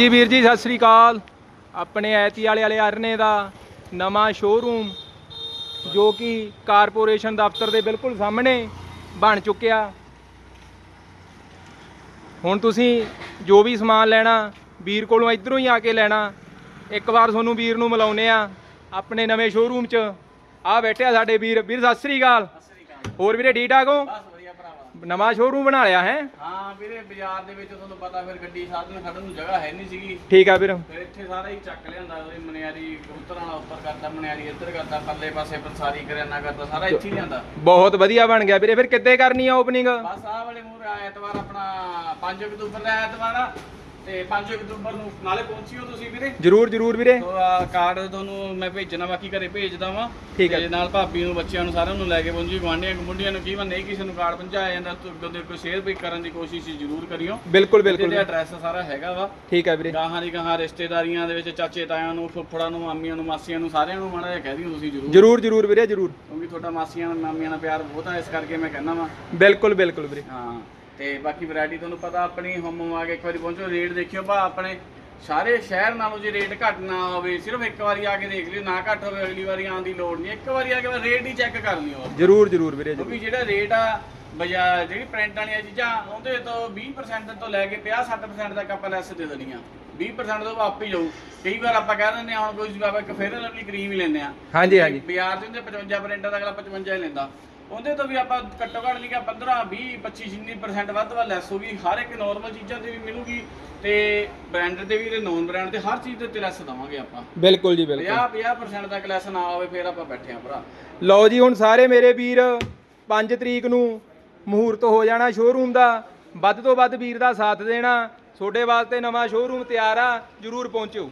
ਜੀ ਵੀਰ ਜੀ, ਸਤਿ ਸ੍ਰੀ ਅਕਾਲ। ਆਪਣੇ ਐਤੀ ਵਾਲੇ ਵਾਲੇ ਅਰਨੇ ਦਾ ਨਵਾਂ ਸ਼ੋਰੂਮ ਜੋ ਕਿ ਕਾਰਪੋਰੇਸ਼ਨ ਦਫ਼ਤਰ ਦੇ ਬਿਲਕੁਲ ਸਾਹਮਣੇ ਬਣ ਚੁੱਕਿਆ। ਹੁਣ ਤੁਸੀਂ ਜੋ ਵੀ ਸਮਾਨ ਲੈਣਾ, ਵੀਰ ਕੋਲੋਂ ਇਧਰੋਂ ਹੀ ਆ ਕੇ ਲੈਣਾ। ਇੱਕ ਵਾਰ ਤੁਹਾਨੂੰ ਵੀਰ ਨੂੰ ਮਿਲਾਉਨੇ ਆ ਆਪਣੇ ਨਵੇਂ ਸ਼ੋਰੂਮ 'ਚ। ਆ ਬੈਠਿਆ ਸਾਡੇ ਵੀਰ। ਵੀਰ, ਸਤਿ ਸ੍ਰੀ ਅਕਾਲ। ਹੋਰ ਵੀਰੇ, ਠੀਕ ਠਾਕ ਹੋ? ਨਵਾਂ ਸ਼ੋਰੂਮ ਬਣਾ ਲਿਆ ਹੈ। ਹਾਂ ਵੀਰੇ ਬਾਜ਼ਾਰ ਦੇ ਵਿੱਚ ਤੁਹਾਨੂੰ ਪਤਾ ਫਿਰ ਗੱਡੀ ਸਾਧਨ ਖੜਨ ਨੂੰ ਜਗ੍ਹਾ ਹੈ ਨਹੀਂ ਸੀਗੀ। ਠੀਕ ਆ ਵੀਰ। ਫਿਰ ਇੱਥੇ ਸਾਰਾ ਹੀ ਚੱਕ ਲਿਆਂਦਾ ਉਹਦੀ ਮਨਿਆਰੀ ਕਬੂਤਰਾਂ ਵਾਲਾ ਉੱਪਰ ਕਰਤਾ ਮਨਿਆਰੀ ਇੱਧਰ ਕਰਤਾ ਪਰਲੇ ਪਾਸੇ ਪੰਸਾਰੀ ਕਰਿਆਨਾ ਕਰਤਾ ਸਾਰਾ ਇੱਥੇ ਹੀ ਲਿਆਂਦਾ। ਬਹੁਤ ਵਧੀਆ ਬਣ ਗਿਆ ਵੀਰੇ। ਫਿਰ ਕਿੱਦੇ ਕਰਨੀ ਆ ਓਪਨਿੰਗ ਬਸ ਆਹ ਵਾਲੇ ਮੂਹਰੇ ਐਤਵਾਰ ਆਪਣਾ 5 ਅਕਤੂਬਰ ਦਾ ਐਤਵਾਰ ਆ। ਤੇ 5 ਅਕਤੂਬਰ ਨੂੰ ਨਾਲੇ ਪਹੁੰਚਿਓ ਤੁਸੀਂ ਵੀਰੇ। ਜਰੂਰ ਜਰੂਰ ਵੀਰੇ। ਤੋ ਕਾਰਡ ਤੁਹਾਨੂੰ ਮੈਂ ਭੇਜਣਾ ਬਾਕੀ ਘਰੇ ਭੇਜਦਾ ਵਾਂ। ਠੀਕ ਹੈ। ਤੇ ਨਾਲ ਭਾਬੀ ਨੂੰ ਬੱਚਿਆਂ ਨੂੰ ਸਾਰਿਆਂ ਨੂੰ ਲੈ ਕੇ ਪਹੁੰਚੀ ਗਵਾਂਢੀਆਂ ਗੁੰਡੀਆਂ ਨੂੰ ਕੀ ਵਾਰ ਨਹੀਂ ਕਿਸੇ ਨੂੰ ਕਾਰਡ ਪਹੁੰਚਾਇਆ ਜਾਂਦਾ ਤਾਂ ਕੋਈ ਸ਼ੇਅਰ ਵੀ ਕਰਨ ਦੀ ਕੋਸ਼ਿਸ਼ ਜ਼ਰੂਰ ਕਰਿਓ। ਬਿਲਕੁਲ ਇਹਦੇ ਬਿਲਕੁਲ। ਐਡਰੈਸ ਸਾਰਾ ਹੈਗਾ ਵਾ। ਠੀਕ ਆ ਵੀਰੇ। ਗਾਹਾਂ ਦੀ ਗਾਹਾਂ ਰਿਸ਼ਤੇਦਾਰੀਆਂ ਦੇ ਵਿੱਚ ਚਾਚੇ ਤਾਇਆਂ ਨੂੰ ਫੁੱਫੜਾਂ ਨੂੰ ਮਾਮੀਆਂ ਨੂੰ ਮਾਸੀਆਂ ਨੂੰ ਸਾਰਿਆਂ ਨੂੰ ਮਾੜਾ ਜਿਹਾ ਕਹਿ ਦਿਓ ਤੁਸੀਂ ਜ਼ਰੂਰ। ਜਰੂਰ ਜਰੂਰ ਵੀਰੇ ਜਰੂਰ। ਕਿਉਂਕਿ ਤੁਹਾਡਾ ਮਾਸੀਆਂ ਨਾਲ ਮਾਮੀਆਂ ਨਾਲ ਪਿਆਰ ਬਹੁਤ ਆ ਇਸ ਕਰਕੇ ਮੈਂ ਕਹਿੰਦਾ ਵਾਂ। ਬਿਲਕੁਲ ਬਿਲਕੁਲ ਵੀਰੇ। ਹਾਂ। ਤੇ ਬਾਕੀ ਵੈਰਾਈਟੀ ਤੁਹਾਨੂੰ ਪਤਾ ਆਪਣੀ ਹੋਮ ਆ ਕੇ ਇੱਕ ਵਾਰੀ ਪਹੁੰਚੋ ਰੇਟ ਦੇਖਿਓ ਭਾ ਆਪਣੇ ਸਾਰੇ ਸ਼ਹਿਰ ਨਾਲੋਂ ਜੇ ਰੇਟ ਘੱਟ ਨਾ ਹੋਵੇ ਸਿਰਫ ਇੱਕ ਵਾਰੀ ਆ ਕੇ ਦੇਖ ਲਿਓ ਨਾ ਘੱਟ ਹੋਵੇ ਅਗਲੀ ਵਾਰੀ ਆਉਣ ਦੀ ਲੋੜ ਨਹੀਂ। ਇੱਕ ਵਾਰੀ ਆ ਕੇ ਰੇਟ ਹੀ ਚੈੱਕ ਕਰ ਲਿਓ। ਜਰੂਰ ਜਰੂਰ ਵੀਰੇ ਕਿਉਂਕਿ ਜਿਹੜਾ ਰੇਟ ਆ ਬਾਜ਼ਾਰ ਜਿਹੜੀ ਪ੍ਰਿੰਟ ਵਾਲੀਆਂ ਚੀਜ਼ਾਂ ਉਹਦੇ ਤੋਂ 20% ਤੋਂ ਲੈ ਕੇ 50 60% ਤੱਕ ਆਪਾਂ ਲੈਸ ਦੇ ਦੇਣੀਆਂ। 20% ਤੋਂ ਆਪੇ ਹੀ ਜਾਊ। ਕਈ ਵਾਰ ਆਪਾਂ ਕਹਿ ਦਿੰਦੇ ਹਾਂ ਹੁਣ ਕੋਈ ਜਿਵੇਂ ਆਪਾਂ ਇੱਕ ਫੇਅਰ ਲਵਲੀ ਕਰੀਮ ਹੀ ਲੈਂਦੇ ਆ ਹਾਂਜੀ ਹਾਂਜੀ। ਬਾਜ਼ਾਰ ਦੇ ਹੁੰਦੇ 55 ਪ੍ਰਿੰਟ ਦਾ ਅਗਲਾ 55 ਹੀ ਲੈਂਦਾ। ਉਹਦੇ ਤੋਂ ਵੀ ਆਪਾਂ ਘੱਟੋ ਘੱਟ ਲਿਖਿਆ 15 20 25 ਜਿੰਨੀ% ਵੱਧ ਵੱਧ ਲੈਸ ਹੋਊਗੀ ਹਰ ਇੱਕ ਨਾਰਮਲ ਚੀਜ਼ਾਂ ਤੇ ਵੀ ਮਿਲੂਗੀ ਤੇ ਬ੍ਰਾਂਡ ਦੇ ਵੀ ਤੇ ਨੌਨ ਬ੍ਰਾਂਡ ਦੇ ਹਰ ਚੀਜ਼ ਦੇ ਉੱਤੇ ਲੈਸ ਦਵਾਂਗੇ ਆਪਾਂ। ਬਿਲਕੁਲ ਜੀ ਬਿਲਕੁਲ। 50 50% ਤੱਕ ਲੈਸ ਨਾ ਹੋਵੇ ਫਿਰ ਆਪਾਂ ਬੈਠੇ ਆ ਭਰਾ। ਲਓ ਜੀ ਹੁਣ ਸਾਰੇ ਮੇਰੇ ਵੀਰ 5 ਤਰੀਕ ਨੂੰ ਮਹੂਰਤ ਹੋ ਜਾਣਾ ਸ਼ੋਰੂਮ ਦਾ। ਵੱਧ ਤੋਂ ਵੱਧ ਵੀਰ ਦਾ ਸਾਥ ਦੇਣਾ। ਤੁਹਾਡੇ ਵਾਸਤੇ ਨਵਾਂ ਸ਼ੋਰੂਮ ਤਿਆਰ ਆ। ਜਰੂਰ ਪਹੁੰਚੋ